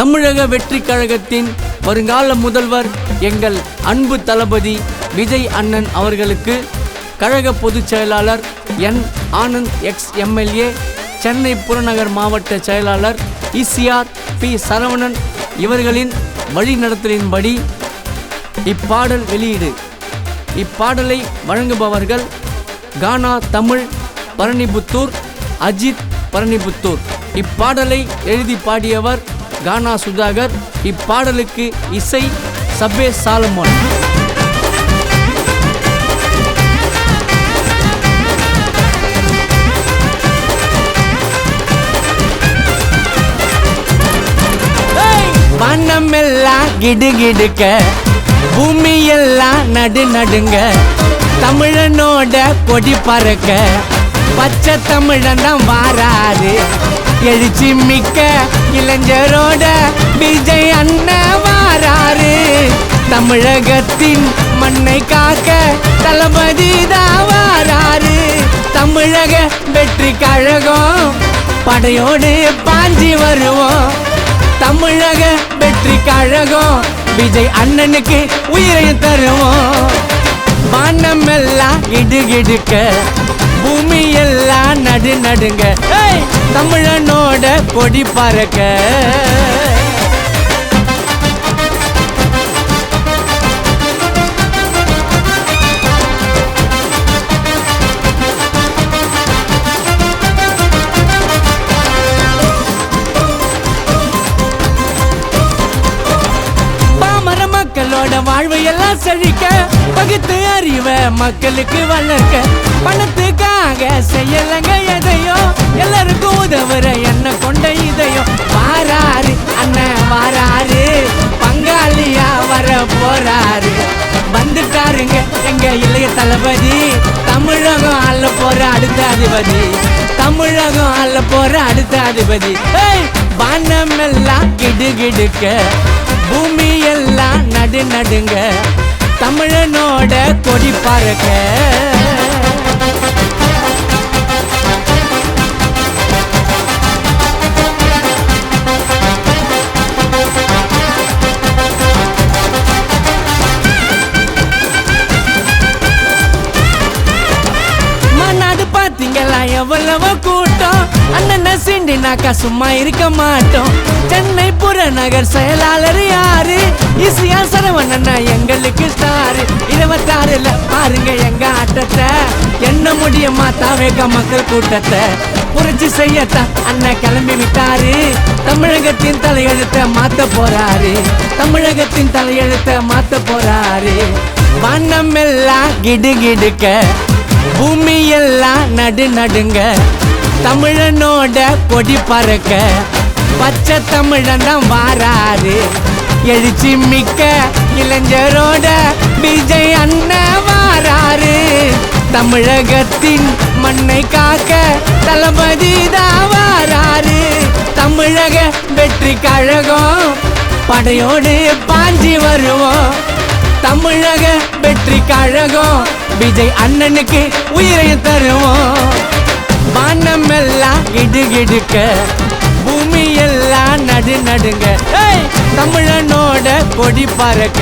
தமிழக வெற்றி கழகத்தின் வருங்கால முதல்வர் எங்கள் அன்பு தளபதி விஜய் அண்ணன் அவர்களுக்கு கழக பொதுச் செயலாளர் N Anand ex MLA Chennai புறநகர் மாவட்ட செயலாளர் இசிஆர் பி சரவணன் இவர்களின் வழிநடத்தலின்படி இப்பாடல் வெளியீடு. இப்பாடலை வழங்குபவர்கள் கானா தமிழ் பரணிபுத்தூர் அஜித் பரணிபுத்தூர். இப்பாடலை எழுதி பாடியவர் கானா சுதாகர் இப்பாடலுக்கு இசை சபே சாலமோன். வண்ணமெல்லாம் கிடுகிடுக்க பூமியெல்லாம் நடு நடுங்க தமிழனோட பொடி பறக்க பச்சை தமிழன் தான் வாராரு. எழுச்சி மிக்க இளைஞரோட விஜய் அண்ணன் வாராரு. தமிழகத்தின் மண்ணை காக்க தளபதி தான் வாராரு. தமிழக வெற்றி கழகம் படையோடு பாஞ்சி வருவோம். தமிழக வெற்றி கழகம் விஜய் அண்ணனுக்கு உயிரை தருவோம். வானம் எல்லாம் இடுகிடுக்க பூமி எல்லாம் நடு நடுங்க. தமிழனோட கொடி பறக்க. பாமர எல்லாம் செழிக்க பகுத்து அறிவ மக்களுக்கு வளர்க்க. பணத்துக்காக செய்யலங்க எதையோ எல்லாருக்கும் உதவுற என்ன கொண்ட இதயம். வாராரு அண்ணன் வாராரு. பங்காளியா வர போறாரு. வந்துட்டாருங்க எங்க இளைய தளபதி. தமிழகம் அல்ல போற அடுத்த அதிபதி. தமிழகம் அல்ல போற அடுத்த அதிபதி. வானம் எல்லாம் கிடுகிடுக்க பூமி எல்லாம் நடு நடுங்க. தமிழனோட கொடி பறக்க. எவ்வளவோ கூட்டம். அண்ணன் சிண்டினாக்கா சும்மா இருக்க மாட்டோம். சென்னை புறநகர் செயலாளர் யாரு? இசியா சரவணன் எங்களுக்கு ஸ்டாரு இருபத்தாறுல பாருங்க எங்க ஆட்டத்தை. என்ன முடியுமா தாவேக மக்கள் கூட்டத்தை. புரட்சி செய்யத்தான் அண்ணன் கிளம்பி விட்டாரு. தமிழகத்தின் தலையெழுத்தை மாத்த போறாரு. தமிழகத்தின் தலையெழுத்தை மாத்த போறாரு. வண்ணம் எல்லாம் கிடுகிடுக்க எல்லாம் நடு நடுங்க. தமிழனோட கொடி பறக்க. பச்சை தமிழன் தான் வாராரு. எழுச்சி மிக்க இளைஞரோட விஜய் அண்ணன் வாராரு. தமிழகத்தின் மண்ணை காக்க தளபதி தான் வாராரு. தமிழக வெற்றி கழகம் படையோடு பாஞ்சி வருவோம். தமிழக வெற்றி கழகம். விஜய் அண்ணனுக்கு உயிரை தருவோம். வானம் எல்லாம் இடுகிடுக்க பூமி எல்லாம் நடு நடுங்க. ஏய், தமிழனோட கொடி பறக்க.